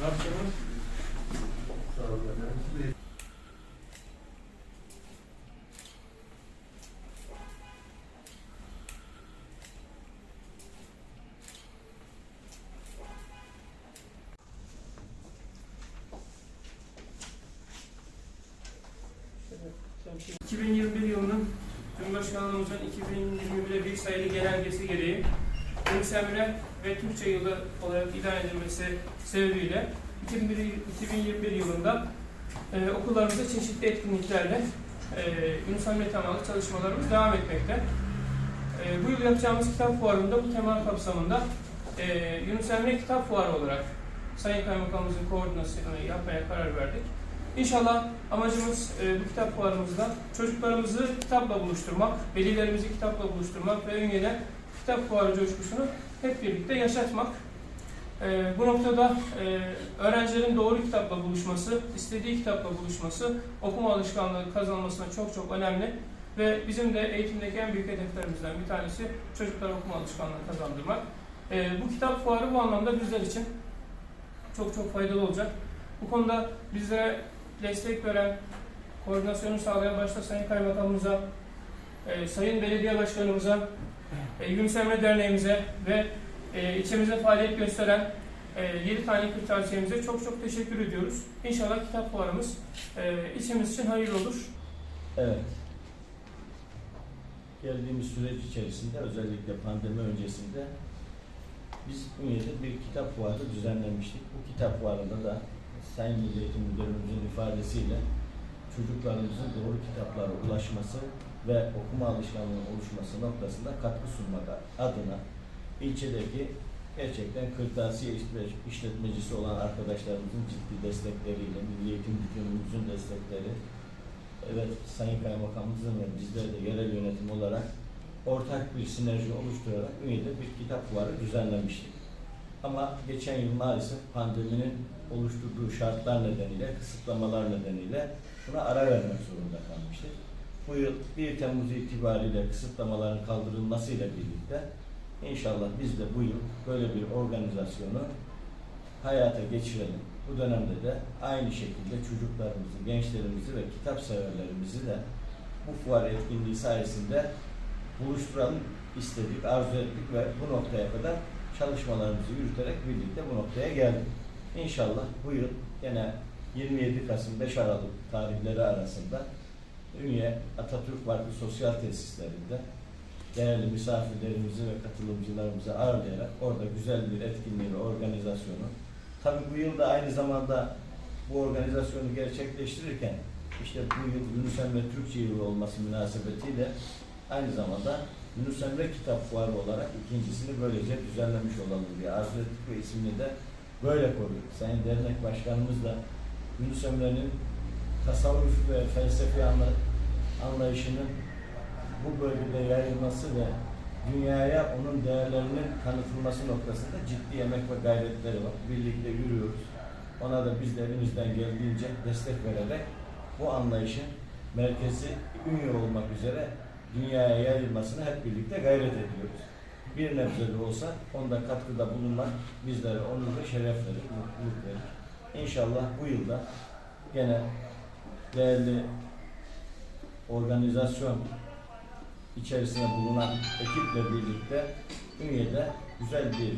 Nasılsınız? Evet, 2021 yılının Cumhurbaşkanlığımızın 2021'e bir sayılı genelgesi gereği Deniz Emre ve Türkçe yılı olarak ilan edilmesi sebebiyle 2021, 2021 yılında e, okullarımızda çeşitli etkinliklerle e, Yunus Emre temalı çalışmalarımız devam etmekte. E, bu yıl yapacağımız kitap fuarında bu tema kapsamında e, Yunus Emre Kitap Fuarı olarak Sayın Kaymakamımızın koordinasyonu yapmaya karar verdik. İnşallah amacımız e, bu kitap fuarımızda çocuklarımızı kitapla buluşturmak, velilerimizi kitapla buluşturmak ve Ünye'de kitap fuarı coşkusunu hep birlikte yaşatmak. E, bu noktada e, öğrencilerin doğru kitapla buluşması, istediği kitapla buluşması, okuma alışkanlığı kazanmasına çok çok önemli. Ve bizim de eğitimdeki en büyük hedeflerimizden bir tanesi çocuklara okuma alışkanlığı kazandırmak. E, bu kitap fuarı bu anlamda bizler için çok çok faydalı olacak. Bu konuda bizlere destek veren, koordinasyonu sağlayan başta Sayın Kaymakamımıza, e, Sayın Belediye Başkanımıza, e, Emre Derneğimize ve e, ilçemizde faaliyet gösteren e, 7 tane kırtasiyemize çok çok teşekkür ediyoruz. İnşallah kitap fuarımız e, ilçemiz için hayırlı olur. Evet. Geldiğimiz süreç içerisinde özellikle pandemi öncesinde biz Ünye'de bir kitap fuarı düzenlemiştik. Bu kitap fuarında da Sayın Milli Eğitim Müdürümüzün ifadesiyle çocuklarımızın doğru kitaplara ulaşması ve okuma alışkanlığı oluşması noktasında katkı sunmak adına ilçedeki gerçekten kırtasiye işlet- işletmecisi olan arkadaşlarımızın ciddi destekleriyle, Milli Eğitim Müdürlüğümüzün destekleri, evet Sayın Kaymakamımızın ve bizler de yerel yönetim olarak ortak bir sinerji oluşturarak Ünye'de bir kitap fuarı düzenlemiştik. Ama geçen yıl maalesef pandeminin oluşturduğu şartlar nedeniyle, kısıtlamalar nedeniyle buna ara vermek zorunda kalmıştık. Bu yıl 1 Temmuz itibariyle kısıtlamaların kaldırılmasıyla birlikte inşallah biz de bu yıl böyle bir organizasyonu hayata geçirelim. Bu dönemde de aynı şekilde çocuklarımızı, gençlerimizi ve kitap severlerimizi de bu fuar etkinliği sayesinde buluşturalım istedik, arzu ettik ve bu noktaya kadar çalışmalarımızı yürüterek birlikte bu noktaya geldik. İnşallah bu yıl yine 27 Kasım 5 Aralık tarihleri arasında Ünye Atatürk Parkı Sosyal Tesislerinde değerli misafirlerimizi ve katılımcılarımızı ağırlayarak orada güzel bir etkinliği organizasyonu Tabii bu yıl da aynı zamanda bu organizasyonu gerçekleştirirken işte bu yıl Yunus Emre Türkçe yılı olması münasebetiyle aynı zamanda Yunus Emre Kitap Fuarı olarak ikincisini böylece düzenlemiş olalım diye arzu ettik ve ismini de böyle koyduk. Sayın Dernek Başkanımız da Yunus Emre'nin tasavvuf ve felsefi anla, anlayışının bu bölgede yayılması ve dünyaya onun değerlerinin tanıtılması noktasında ciddi emek ve gayretleri var. Birlikte yürüyoruz. Ona da biz de elimizden geldiğince destek vererek bu anlayışın merkezi ünlü olmak üzere dünyaya yayılmasını hep birlikte gayret ediyoruz. Bir nebze de olsa onda katkıda bulunmak bizlere onur ve şeref verir, mutluluk verir. İnşallah bu yılda gene değerli organizasyon içerisinde bulunan ekiple birlikte Ünye'de güzel bir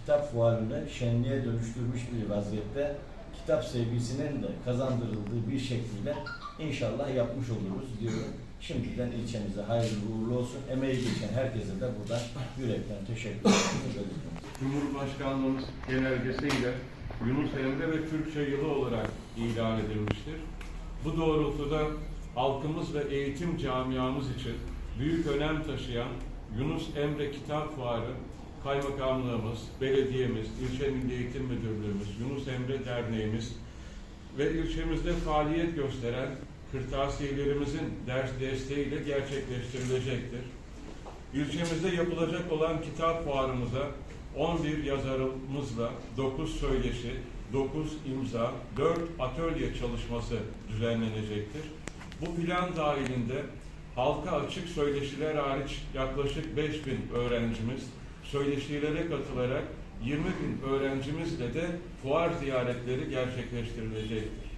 kitap fuarını şenliğe dönüştürmüş bir vaziyette kitap sevgisinin de kazandırıldığı bir şekilde inşallah yapmış oluruz diyorum. Şimdiden ilçemize hayırlı uğurlu olsun. Emeği geçen herkese de buradan yürekten teşekkür ederim. Cumhurbaşkanlığımız genelgesiyle Yunus Emre ve Türkçe yılı olarak ilan edilmiştir. Bu doğrultuda halkımız ve eğitim camiamız için büyük önem taşıyan Yunus Emre Kitap Fuarı Kaymakamlığımız, belediyemiz, İlçe Milli Eğitim Müdürlüğümüz, Yunus Emre Derneğimiz ve ilçemizde faaliyet gösteren kırtasiyelerimizin ders desteğiyle gerçekleştirilecektir. İlçemizde yapılacak olan kitap fuarımıza 11 yazarımızla 9 söyleşi, 9 imza, 4 atölye çalışması düzenlenecektir. Bu plan dahilinde halka açık söyleşiler hariç yaklaşık 5000 öğrencimiz söyleşilere katılarak 20 bin öğrencimizle de fuar ziyaretleri gerçekleştirilecektir.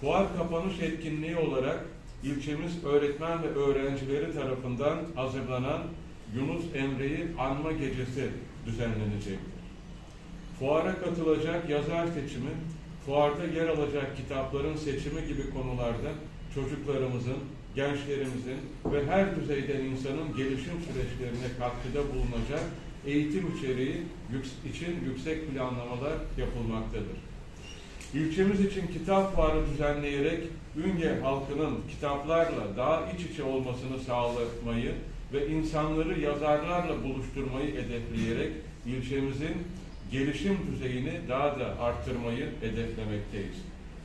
Fuar kapanış etkinliği olarak ilçemiz öğretmen ve öğrencileri tarafından hazırlanan Yunus Emre'yi anma gecesi düzenlenecektir. Fuara katılacak yazar seçimi, fuarda yer alacak kitapların seçimi gibi konularda çocuklarımızın, gençlerimizin ve her düzeyden insanın gelişim süreçlerine katkıda bulunacak eğitim içeriği için yüksek planlamalar yapılmaktadır. İlçemiz için kitap fuarı düzenleyerek Ünye halkının kitaplarla daha iç içe olmasını sağlamayı ve insanları yazarlarla buluşturmayı hedefleyerek ilçemizin gelişim düzeyini daha da arttırmayı hedeflemekteyiz.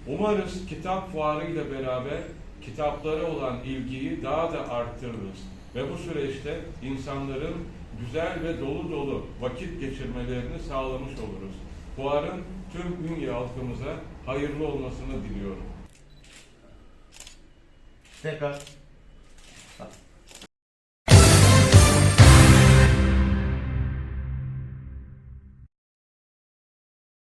Umarız kitap fuarı ile beraber kitaplara olan ilgiyi daha da arttırırız ve bu süreçte insanların güzel ve dolu dolu vakit geçirmelerini sağlamış oluruz. Fuarın tüm Ünye halkımıza hayırlı olmasını diliyorum. Tekrar